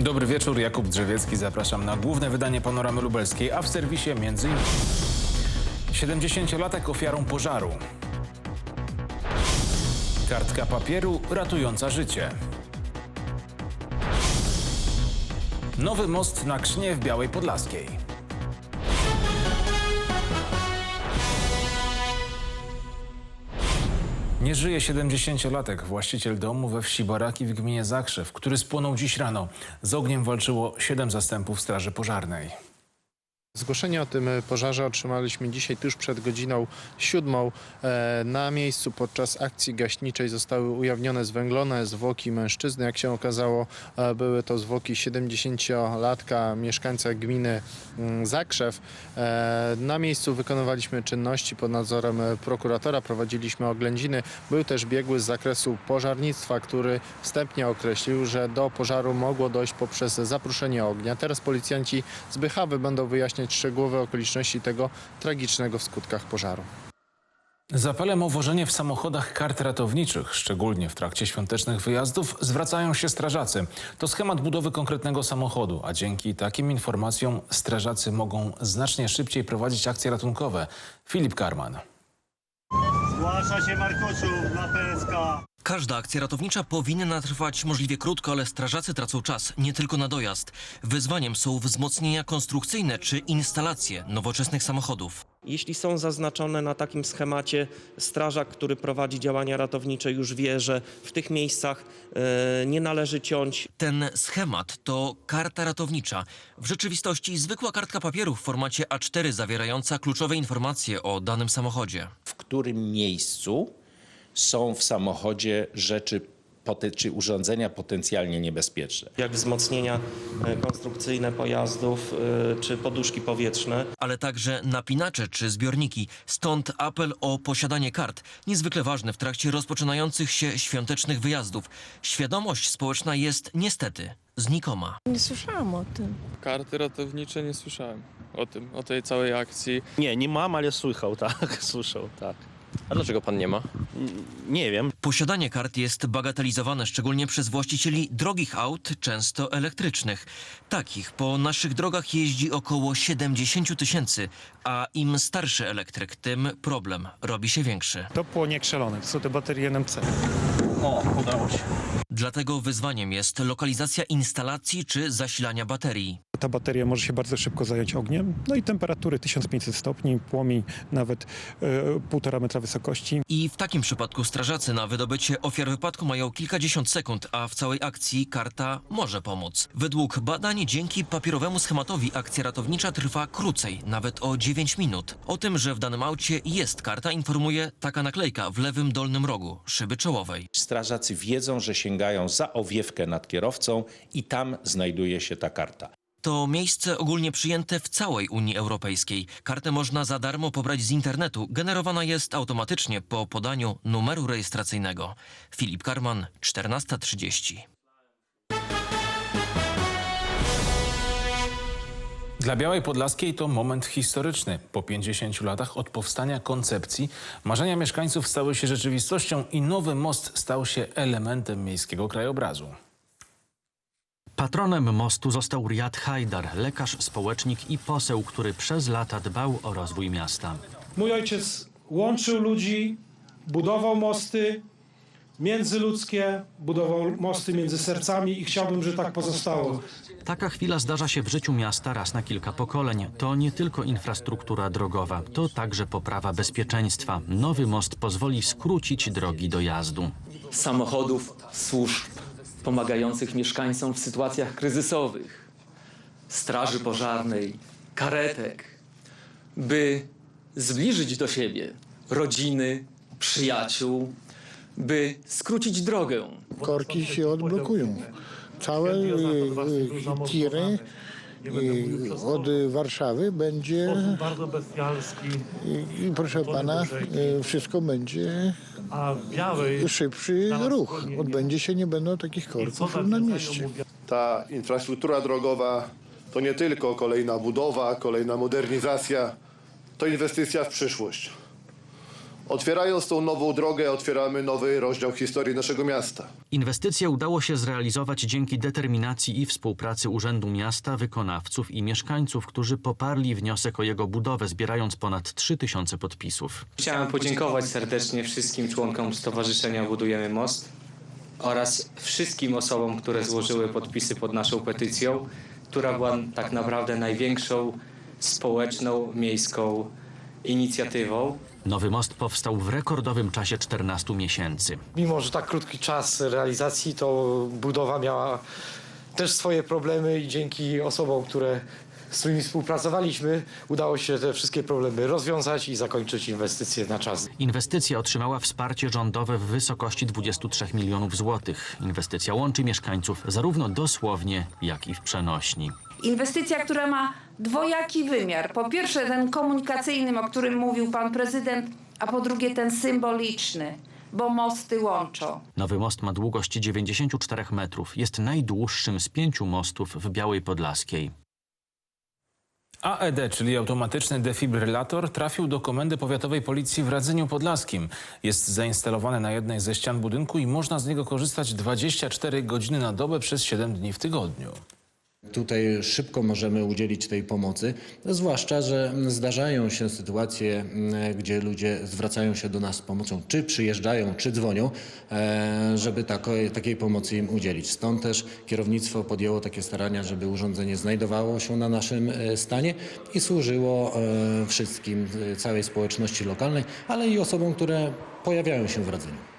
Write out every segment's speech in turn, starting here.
Dobry wieczór, Jakub Drzewiecki. Zapraszam na główne wydanie Panoramy Lubelskiej, a w serwisie między innymi 70-latek ofiarą pożaru. Kartka papieru ratująca życie. Nowy most na Krznie w Białej Podlaskiej. Nie żyje 70-latek, właściciel domu we wsi Baraki w gminie Zakrzew, który spłonął dziś rano. Z ogniem walczyło siedem zastępów Straży Pożarnej. Zgłoszenie o tym e, pożarze otrzymaliśmy dzisiaj tuż przed godziną siódmą. E, Na miejscu podczas akcji gaśniczej zostały ujawnione zwęglone zwłoki mężczyzny. Jak się okazało, e, były to zwłoki 70-latka mieszkańca gminy mm, Zakrzew. Na miejscu wykonywaliśmy czynności pod nadzorem prokuratora, prowadziliśmy oględziny. Był też biegły z zakresu pożarnictwa, który wstępnie określił, że do pożaru mogło dojść poprzez zapruszenie ognia. Teraz policjanci z Bychawy będą wyjaśniać szczegółowe okoliczności tego tragicznego w skutkach pożaru. Z apelem o wożenie w samochodach kart ratowniczych, szczególnie w trakcie świątecznych wyjazdów, zwracają się strażacy. To schemat budowy konkretnego samochodu, a dzięki takim informacjom strażacy mogą znacznie szybciej prowadzić akcje ratunkowe. Filip Karman. Zgłasza się Markoczów na PSK. Każda akcja ratownicza powinna trwać możliwie krótko, ale strażacy tracą czas, nie tylko na dojazd. Wyzwaniem są wzmocnienia konstrukcyjne czy instalacje nowoczesnych samochodów. Jeśli są zaznaczone na takim schemacie, strażak, który prowadzi działania ratownicze, już wie, że w tych miejscach e, nie należy ciąć. Ten schemat to karta ratownicza. W rzeczywistości zwykła kartka papieru w formacie A4 zawierająca kluczowe informacje o danym samochodzie. w którym miejscu są w samochodzie rzeczy czy urządzenia potencjalnie niebezpieczne. jak wzmocnienia e, konstrukcyjne pojazdów e, czy poduszki powietrzne. ale także napinacze czy zbiorniki. Stąd apel o posiadanie kart, niezwykle ważny w trakcie rozpoczynających się świątecznych wyjazdów. Świadomość społeczna jest niestety znikoma. Nie słyszałam o tym. Karty ratownicze nie słyszałem o tym, o tej całej akcji. Nie, nie mam, ale słyszał, tak, słyszał, tak. A dlaczego pan nie ma? Nie wiem, Posiadanie kart jest bagatelizowane szczególnie przez właścicieli drogich aut, często elektrycznych. Takich po naszych drogach jeździ około 70 tysięcy, a im starszy elektryk, tym problem robi się większy. To płonie krzelone, to są te baterie NMC. o, udało się. Dlatego wyzwaniem jest lokalizacja instalacji czy zasilania baterii. Ta bateria może się bardzo szybko zająć ogniem, no i temperatury 1500 stopni, płomień nawet e, półtora metra wysokości. I w takim przypadku strażacy na wydobycie ofiar wypadku mają kilkadziesiąt sekund, a w całej akcji karta może pomóc. Według badań dzięki papierowemu schematowi akcja ratownicza trwa krócej, nawet o 9 minut. O tym, że w danym aucie jest karta informuje taka naklejka w lewym dolnym rogu szyby czołowej. Strażacy wiedzą, że sięgają za owiewkę nad kierowcą i tam znajduje się ta karta. To miejsce ogólnie przyjęte w całej Unii Europejskiej. Kartę można za darmo pobrać z internetu. Generowana jest automatycznie po podaniu numeru rejestracyjnego. Filip Karman, 14.30. Dla Białej Podlaskiej to moment historyczny. Po 50 latach od powstania koncepcji marzenia mieszkańców stały się rzeczywistością i nowy most stał się elementem miejskiego krajobrazu. Patronem mostu został Riad Hajdar, lekarz, społecznik i poseł, który przez lata dbał o rozwój miasta. Mój ojciec łączył ludzi, budował mosty międzyludzkie, budował mosty między sercami i chciałbym, żeby tak pozostało. Taka chwila zdarza się w życiu miasta raz na kilka pokoleń. To nie tylko infrastruktura drogowa, to także poprawa bezpieczeństwa. Nowy most pozwoli skrócić drogi dojazdu. Samochodów, służb pomagających mieszkańcom w sytuacjach kryzysowych, straży pożarnej, karetek, by zbliżyć do siebie rodziny, przyjaciół, by skrócić drogę. Korki się odblokują. Całe y, y, tiry y, od Warszawy będzie Bardzo bestialski, i, i proszę pana, y, wszystko będzie a w białej szybszy ruch. Odbędzie się, nie będą takich korków na mieście. Ta infrastruktura drogowa to nie tylko kolejna budowa, kolejna modernizacja, to inwestycja w przyszłość. Otwierając tą nową drogę, otwieramy nowy rozdział historii naszego miasta. Inwestycje udało się zrealizować dzięki determinacji i współpracy Urzędu Miasta, wykonawców i mieszkańców, którzy poparli wniosek o jego budowę, zbierając ponad 3000 podpisów. Chciałem podziękować serdecznie wszystkim członkom Stowarzyszenia Budujemy Most oraz wszystkim osobom, które złożyły podpisy pod naszą petycją, która była tak naprawdę największą społeczną, miejską inicjatywą. Nowy most powstał w rekordowym czasie 14 miesięcy. Mimo, że tak krótki czas realizacji, to budowa miała też swoje problemy i dzięki osobom, które z którymi współpracowaliśmy, udało się te wszystkie problemy rozwiązać i zakończyć inwestycje na czas. Inwestycja otrzymała wsparcie rządowe w wysokości 23 milionów złotych. Inwestycja łączy mieszkańców zarówno dosłownie, jak i w przenośni. Inwestycja, która ma dwojaki wymiar. Po pierwsze ten komunikacyjny, o którym mówił pan prezydent, a po drugie ten symboliczny, bo mosty łączą. Nowy most ma długość 94 metrów. Jest najdłuższym z pięciu mostów w Białej Podlaskiej. AED, czyli automatyczny defibrylator, trafił do Komendy Powiatowej Policji w Radzeniu Podlaskim. Jest zainstalowany na jednej ze ścian budynku i można z niego korzystać 24 godziny na dobę przez 7 dni w tygodniu. Tutaj szybko możemy udzielić tej pomocy, zwłaszcza, że zdarzają się sytuacje, mm, gdzie ludzie zwracają się do nas z pomocą, czy przyjeżdżają, czy dzwonią, e, żeby takiej, pomocy im udzielić. Stąd też kierownictwo podjęło takie starania, żeby urządzenie znajdowało się na naszym e, stanie i służyło e, wszystkim, całej społeczności lokalnej, ale i osobom, które pojawiają się w Radzeniu.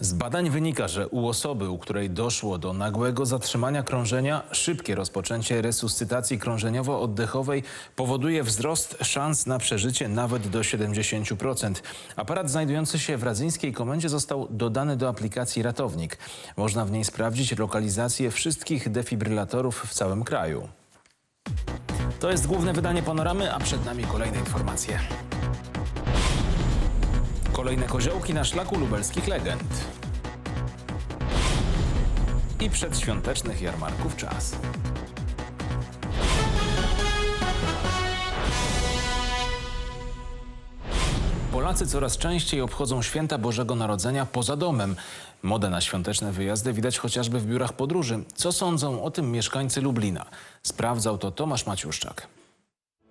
Z badań wynika, że u osoby, u której doszło do nagłego zatrzymania krążenia, szybkie rozpoczęcie resuscytacji krążeniowo-oddechowej powoduje wzrost szans na przeżycie nawet do 70%. Aparat znajdujący się w radzyńskiej komendzie został dodany do aplikacji Ratownik. Można w niej sprawdzić lokalizację wszystkich defibrylatorów w całym kraju. To jest główne wydanie Panoramy, a przed nami kolejne informacje. Kolejne koziołki na szlaku lubelskich legend. I przedświątecznych jarmarków czas. Polacy coraz częściej obchodzą święta Bożego Narodzenia poza domem. Modę na świąteczne wyjazdy widać chociażby w biurach podróży. Co sądzą o tym mieszkańcy Lublina? Sprawdzał to Tomasz Maciuszczak.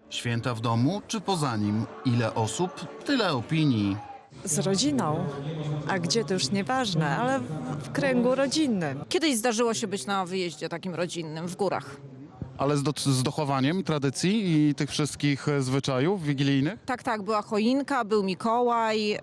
Święta w domu czy poza nim? Ile osób, tyle opinii. Z rodziną. A gdzie to już nieważne, ale w kręgu rodzinnym. Kiedyś zdarzyło się być na wyjeździe takim rodzinnym w górach. Ale z, do, z dochowaniem tradycji i tych wszystkich e, zwyczajów wigilijnych? Tak, tak, była choinka, był Mikołaj, yy,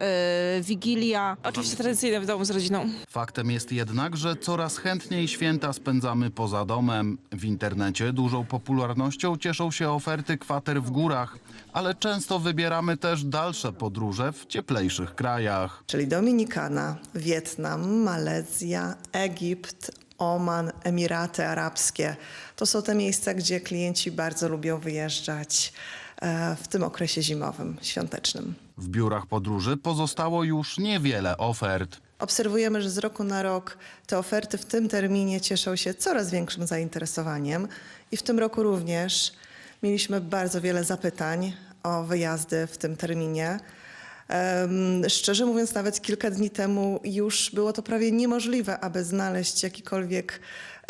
Wigilia. Oczywiście tradycyjne w domu z rodziną. Faktem jest jednak, że coraz chętniej święta spędzamy poza domem. W internecie dużą popularnością cieszą się oferty kwater w górach, ale często wybieramy też dalsze podróże w cieplejszych krajach. Czyli Dominikana, Wietnam, Malezja, Egipt, Oman, Emiraty Arabskie. To są te miejsca, gdzie klienci bardzo lubią wyjeżdżać e, w tym okresie zimowym, świątecznym. W biurach podróży pozostało już niewiele ofert. Obserwujemy, że z roku na rok te oferty w tym terminie cieszą się coraz większym zainteresowaniem i w tym roku również mieliśmy bardzo wiele zapytań o wyjazdy w tym terminie. Szczerze mówiąc, nawet kilka dni temu już było to prawie niemożliwe, aby znaleźć jakikolwiek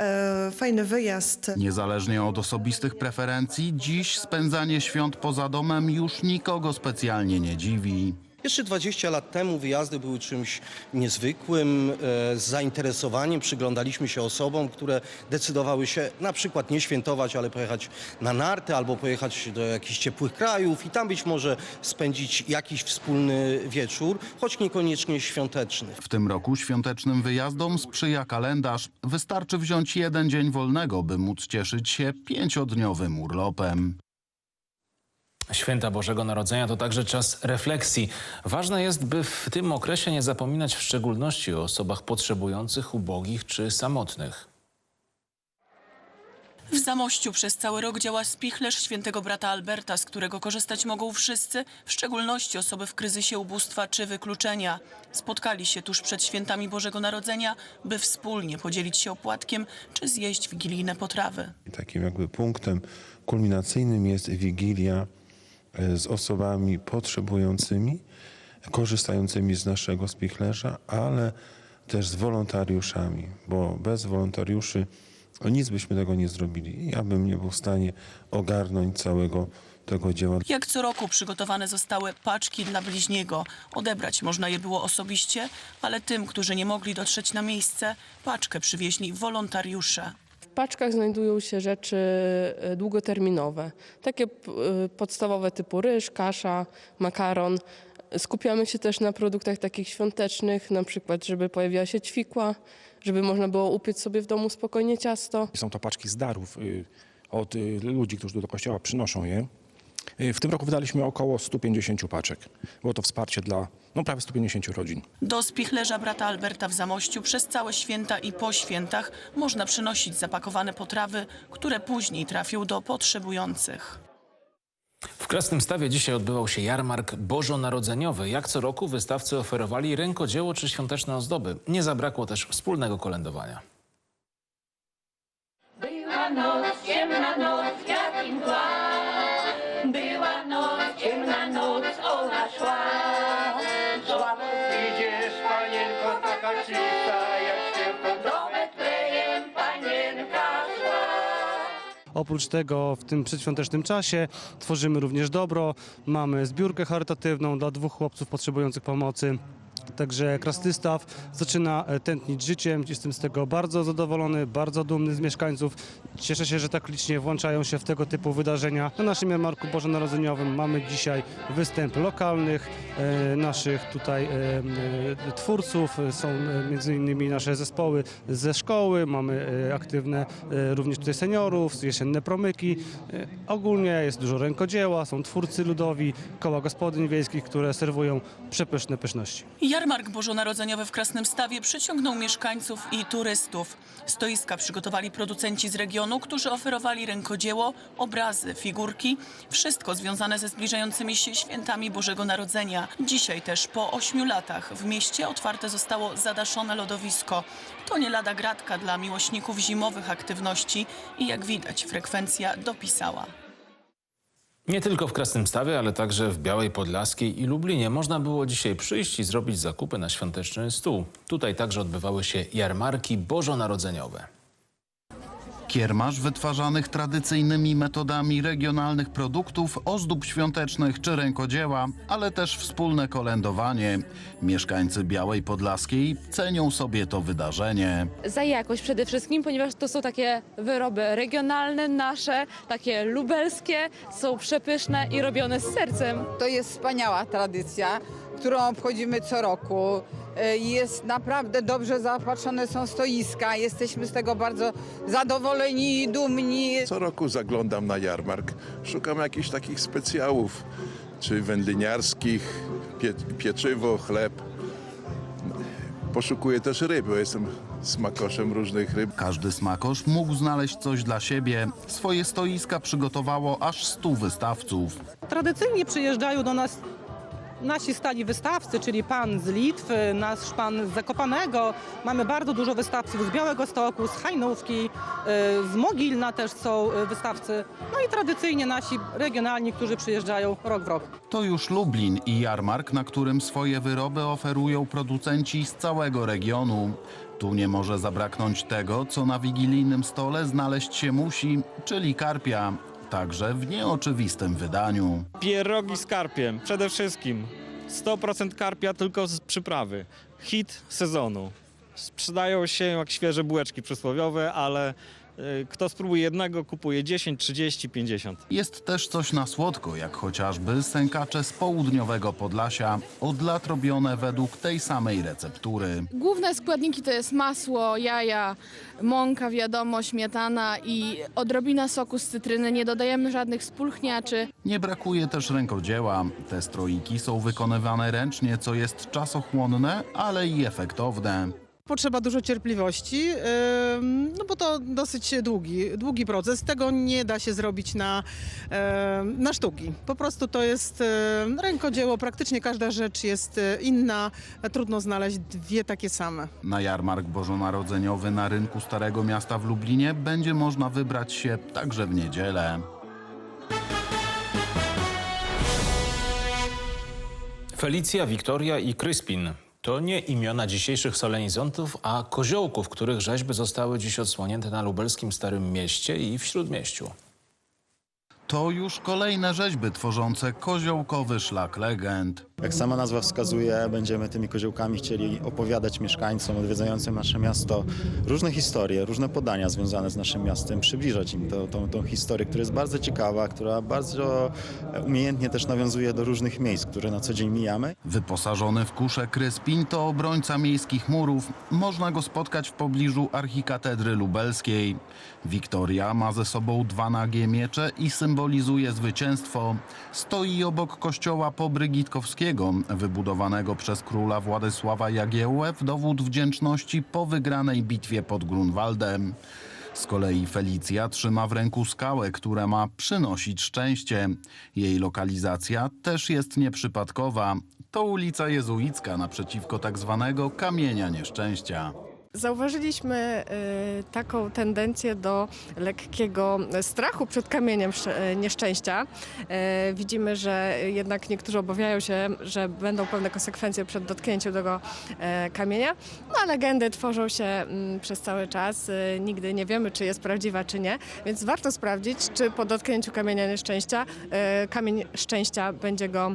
e, fajny wyjazd. Niezależnie od osobistych preferencji, dziś spędzanie świąt poza domem już nikogo specjalnie nie dziwi. Jeszcze 20 lat temu wyjazdy były czymś niezwykłym. E, Z zainteresowaniem przyglądaliśmy się osobom, które decydowały się na przykład nie świętować, ale pojechać na narty albo pojechać do jakichś ciepłych krajów i tam być może spędzić jakiś wspólny wieczór, choć niekoniecznie świąteczny. W tym roku świątecznym wyjazdom sprzyja kalendarz. Wystarczy wziąć jeden dzień wolnego, by móc cieszyć się pięciodniowym urlopem. Święta Bożego Narodzenia to także czas refleksji. Ważne jest, by w tym okresie nie zapominać w szczególności o osobach potrzebujących, ubogich czy samotnych. W Zamościu przez cały rok działa spichlerz świętego brata Alberta, z którego korzystać mogą wszyscy, w szczególności osoby w kryzysie ubóstwa czy wykluczenia. Spotkali się tuż przed świętami Bożego Narodzenia, by wspólnie podzielić się opłatkiem czy zjeść wigilijne potrawy. Takim jakby punktem kulminacyjnym jest Wigilia z osobami potrzebującymi korzystającymi z naszego spichlerza, ale też z wolontariuszami, bo bez wolontariuszy nic byśmy tego nie zrobili. Ja bym nie był w stanie ogarnąć całego tego dzieła. Jak co roku przygotowane zostały paczki dla bliźniego. Odebrać można je było osobiście, ale tym, którzy nie mogli dotrzeć na miejsce, paczkę przywieźli wolontariusze. Paczkach znajdują się rzeczy e, długoterminowe, takie e, podstawowe typu ryż, kasza, makaron. Skupiamy się też na produktach takich świątecznych, na przykład, żeby pojawiła się ćwikła, żeby można było upiec sobie w domu spokojnie ciasto. Są to paczki z darów y, od y, ludzi, którzy do kościoła przynoszą je. Y, W tym roku wydaliśmy około 150 paczek. Było to wsparcie dla no, prawie 150 rodzin. Do spichlerza brata Alberta w Zamościu przez całe święta i po świętach można przynosić zapakowane potrawy, które później trafią do potrzebujących. W Krasnym Stawie dzisiaj odbywał się jarmark bożonarodzeniowy. Jak co roku wystawcy oferowali rękodzieło czy świąteczne ozdoby. Nie zabrakło też wspólnego kolędowania. Była noc, ciemna noc, jak i Oprócz tego w tym przedświątecznym czasie tworzymy również dobro. Mamy zbiórkę charytatywną dla dwóch chłopców potrzebujących pomocy. Także Krastystaw zaczyna e, tętnić życiem. Jestem z tego bardzo zadowolony, bardzo dumny z mieszkańców. Cieszę się, że tak licznie włączają się w tego typu wydarzenia. Na naszym jarmarku bożonarodzeniowym mamy dzisiaj występ lokalnych, e, naszych tutaj e, e, twórców. Są e, między innymi nasze zespoły ze szkoły, mamy aktywne e, również tutaj seniorów, jesienne promyki. E, Ogólnie jest dużo rękodzieła, są twórcy ludowi, koła gospodyń wiejskich, które serwują przepyszne pyszności. Jarmark bożonarodzeniowy w Krasnym Stawie przyciągnął mieszkańców i turystów. Stoiska przygotowali producenci z regionu, którzy oferowali rękodzieło, obrazy, figurki, wszystko związane ze zbliżającymi się świętami Bożego Narodzenia. Dzisiaj też po ośmiu latach w mieście otwarte zostało zadaszone lodowisko. To nie lada gratka dla miłośników zimowych aktywności i jak widać frekwencja dopisała. Nie tylko w Krasnym Stawie, ale także w Białej Podlaskiej i Lublinie można było dzisiaj przyjść i zrobić zakupy na świąteczny stół. Tutaj także odbywały się jarmarki bożonarodzeniowe. Kiermasz wytwarzanych tradycyjnymi metodami regionalnych produktów, ozdób świątecznych czy rękodzieła, ale też wspólne kolędowanie. Mieszkańcy Białej Podlaskiej cenią sobie to wydarzenie. za jakość przede wszystkim, ponieważ to są takie wyroby regionalne, nasze, takie lubelskie, są przepyszne i robione z sercem. To jest wspaniała tradycja, którą obchodzimy co roku. E, Jest naprawdę dobrze zaopatrzone są stoiska. Jesteśmy z tego bardzo zadowoleni i dumni. Co roku zaglądam na jarmark, szukam jakichś takich specjałów, czy wędliniarskich, pie, pieczywo, chleb. Poszukuję też ryb, bo jestem smakoszem różnych ryb. Każdy smakosz mógł znaleźć coś dla siebie. Swoje stoiska przygotowało aż 100 wystawców. Tradycyjnie przyjeżdżają do nas nasi stali wystawcy, czyli pan z Litwy, nasz pan z Zakopanego. Mamy bardzo dużo wystawców z Białego Stoku, z Hajnówki, y, z Mogilna też są y, wystawcy. No i tradycyjnie nasi regionalni, którzy przyjeżdżają rok w rok. To już Lublin i jarmark, na którym swoje wyroby oferują producenci z całego regionu. Tu nie może zabraknąć tego, co na wigilijnym stole znaleźć się musi, czyli karpia. Także w nieoczywistym wydaniu. Pierogi z karpiem, przede wszystkim. 100% karpia tylko z przyprawy. Hit sezonu. Sprzedają się jak świeże bułeczki przysłowiowe, ale kto spróbuje jednego, kupuje 10, 30, 50. Jest też coś na słodko, jak chociażby sękacze z południowego Podlasia, od lat robione według tej samej receptury. Główne składniki to jest masło, jaja, mąka, wiadomo, śmietana i odrobina soku z cytryny. Nie dodajemy żadnych spulchniaczy. Nie brakuje też rękodzieła. Te stroiki są wykonywane ręcznie, co jest czasochłonne, ale i efektowne. Potrzeba dużo cierpliwości, no bo to dosyć długi, długi proces. Tego nie da się zrobić na, na sztuki. Po prostu to jest rękodzieło, praktycznie każda rzecz jest e, inna. Trudno znaleźć dwie takie same. Na jarmark bożonarodzeniowy na rynku Starego Miasta w Lublinie będzie można wybrać się także w niedzielę. Felicja, Wiktoria i Kryspin. To nie imiona dzisiejszych solenizantów, a koziołków, których rzeźby zostały dziś odsłonięte na lubelskim Starym Mieście i w Śródmieściu. To już kolejne rzeźby tworzące koziołkowy szlak legend. Jak sama nazwa wskazuje, będziemy tymi koziołkami chcieli opowiadać mieszkańcom odwiedzającym nasze miasto różne historie, różne podania związane z naszym miastem, przybliżać im to, tą, tą historię, która jest bardzo ciekawa, która bardzo umiejętnie też nawiązuje do różnych miejsc, które na co dzień mijamy. Wyposażony w kuszę Kryspin to obrońca miejskich murów. Można go spotkać w pobliżu archikatedry lubelskiej. Wiktoria ma ze sobą dwa nagie miecze i symbolizuje zwycięstwo. Stoi obok kościoła Pobrygitkowskiego, wybudowanego przez króla Władysława Jagiełłę w dowód wdzięczności po wygranej bitwie pod Grunwaldem. Z kolei Felicja trzyma w ręku skałę, która ma przynosić szczęście. Jej lokalizacja też jest nieprzypadkowa. To ulica Jezuicka naprzeciwko tak zwanego kamienia nieszczęścia. Zauważyliśmy y, taką tendencję do lekkiego strachu przed kamieniem y, nieszczęścia. Y, Widzimy, że jednak niektórzy obawiają się, że będą pewne konsekwencje przed dotknięciem tego kamienia. No a legendy tworzą się mm, przez cały czas. Nigdy nie wiemy, czy jest prawdziwa, czy nie. Więc warto sprawdzić, czy po dotknięciu kamienia nieszczęścia kamień szczęścia będzie go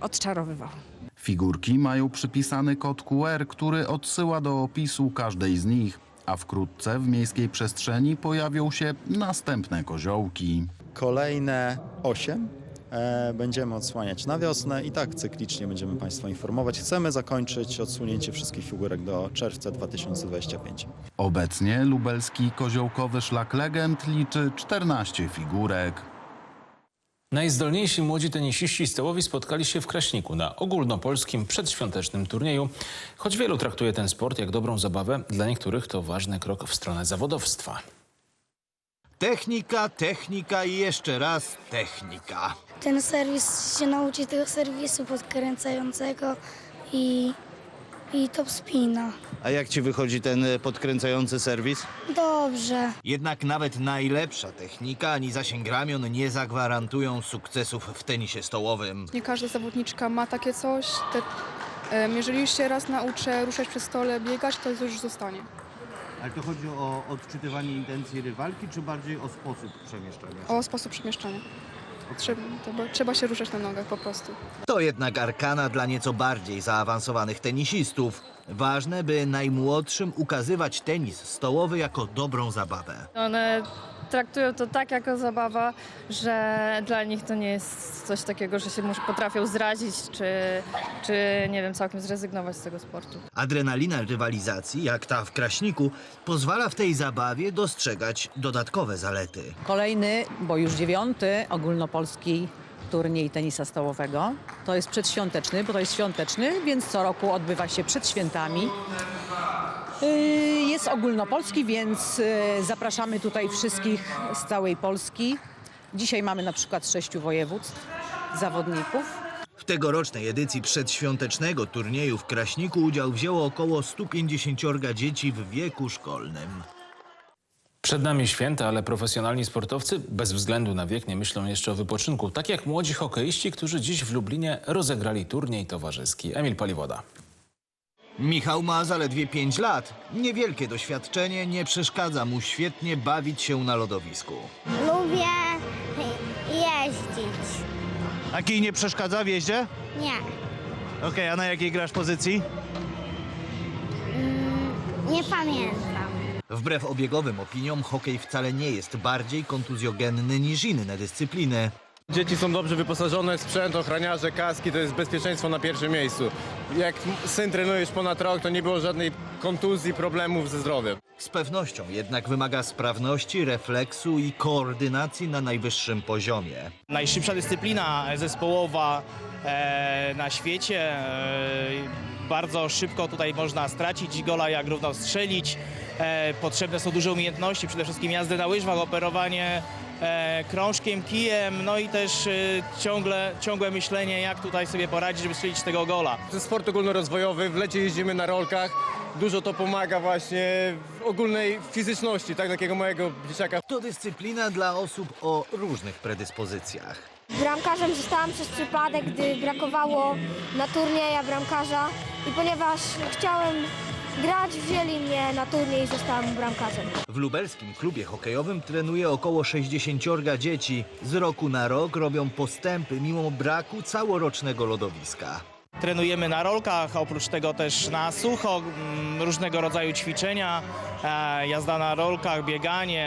odczarowywał. Figurki mają przypisany kod QR, który odsyła do opisu każdej z nich, a wkrótce w miejskiej przestrzeni pojawią się następne koziołki. Kolejne osiem e, będziemy odsłaniać na wiosnę i tak cyklicznie będziemy Państwa informować. Chcemy zakończyć odsłonięcie wszystkich figurek do czerwca 2025. Obecnie lubelski koziołkowy szlak legend liczy 14 figurek. Najzdolniejsi młodzi tenisiści stołowi spotkali się w Kraśniku na ogólnopolskim przedświątecznym turnieju. Choć wielu traktuje ten sport jak dobrą zabawę, dla niektórych to ważny krok w stronę zawodowstwa. Technika, technika i jeszcze raz technika. Ten serwis się nauczy tego serwisu podkręcającego i, i top spina. A jak ci wychodzi ten e, podkręcający serwis? Dobrze. Jednak nawet najlepsza technika ani zasięg ramion nie zagwarantują sukcesów w tenisie stołowym. Nie każda zawodniczka ma takie coś. Te, em, jeżeli już się raz nauczę ruszać przy stole, biegać, to już zostanie. Ale to chodzi o odczytywanie intencji rywalki, czy bardziej o sposób przemieszczania? O sposób przemieszczania. Trzeba, trzeba się ruszać na nogach po prostu. To jednak arkana dla nieco bardziej zaawansowanych tenisistów. Ważne, by najmłodszym ukazywać tenis stołowy jako dobrą zabawę. One traktują to tak jako zabawa, że dla nich to nie jest coś takiego, że się potrafią zrazić, czy, czy nie wiem, całkiem zrezygnować z tego sportu. Adrenalina rywalizacji, jak ta w Kraśniku, pozwala w tej zabawie dostrzegać dodatkowe zalety. Kolejny, bo już dziewiąty ogólnopolski turniej tenisa stołowego. To jest przedświąteczny, bo to jest świąteczny, więc co roku odbywa się przed świętami. Yy, Jest ogólnopolski, więc yy, zapraszamy tutaj wszystkich z całej Polski. Dzisiaj mamy na przykład sześciu województw zawodników. W tegorocznej edycji przedświątecznego turnieju w Kraśniku udział wzięło około 150 dzieci w wieku szkolnym. Przed nami święta, ale profesjonalni sportowcy bez względu na wiek nie myślą jeszcze o wypoczynku. Tak jak młodzi hokeiści, którzy dziś w Lublinie rozegrali turniej towarzyski. Emil Paliwoda. Michał ma zaledwie 5 lat. Niewielkie doświadczenie nie przeszkadza mu świetnie bawić się na lodowisku. Lubię jeździć. A kij nie przeszkadza w jeździe? Nie. Okej, a na jakiej grasz pozycji? Nie pamiętam. Wbrew obiegowym opiniom, hokej wcale nie jest bardziej kontuzjogenny niż inne dyscypliny. Dzieci są dobrze wyposażone, sprzęt, ochraniarze, kaski, to jest bezpieczeństwo na pierwszym miejscu. Jak syn trenujesz ponad rok, to nie było żadnej kontuzji, problemów ze zdrowiem. Z pewnością jednak wymaga sprawności, refleksu i koordynacji na najwyższym poziomie. Najszybsza dyscyplina zespołowa e, na świecie. E, bardzo szybko tutaj można stracić gola, jak równo strzelić. E, potrzebne są duże umiejętności, przede wszystkim jazdy na łyżwach, operowanie krążkiem, kijem, no i też e, ciągle, ciągłe myślenie, jak tutaj sobie poradzić, żeby strzelić tego gola. To jest sport ogólnorozwojowy, w lecie jeździmy na rolkach. Dużo to pomaga właśnie w ogólnej fizyczności, tak takiego mojego dzieciaka. To dyscyplina dla osób o różnych predyspozycjach. Bramkarzem zostałam przez przypadek, gdy brakowało na turnieja bramkarza i ponieważ chciałem grać, wzięli mnie na turniej i zostałam bramkarzem. W lubelskim klubie hokejowym trenuje około 60 dzieci. Z roku na rok robią postępy mimo braku całorocznego lodowiska. Trenujemy na rolkach, a oprócz tego też na sucho, mm, różnego rodzaju ćwiczenia, e, jazda na rolkach, bieganie,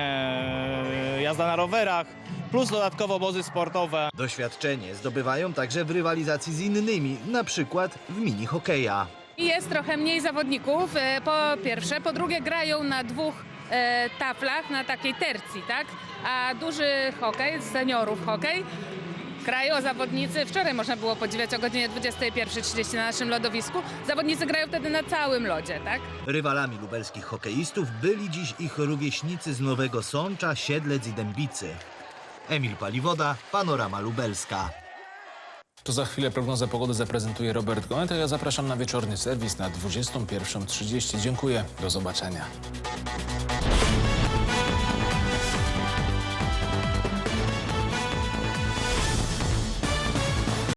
e, jazda na rowerach, plus dodatkowo obozy sportowe. Doświadczenie zdobywają także w rywalizacji z innymi, na przykład w mini hokeja. Jest trochę mniej zawodników, e, po pierwsze. Po drugie grają na dwóch e, taflach, na takiej tercji, tak? A duży hokej, seniorów hokej, grają zawodnicy, wczoraj można było podziwiać o godzinie 21.30 na naszym lodowisku, zawodnicy grają wtedy na całym lodzie, tak? Rywalami lubelskich hokeistów byli dziś ich rówieśnicy z Nowego Sącza, Siedlec i Dębicy. Emil Paliwoda, Panorama Lubelska. To za chwilę prognozę pogody zaprezentuje Robert Gomet, a ja zapraszam na wieczorny serwis na 21.30. Dziękuję, do zobaczenia.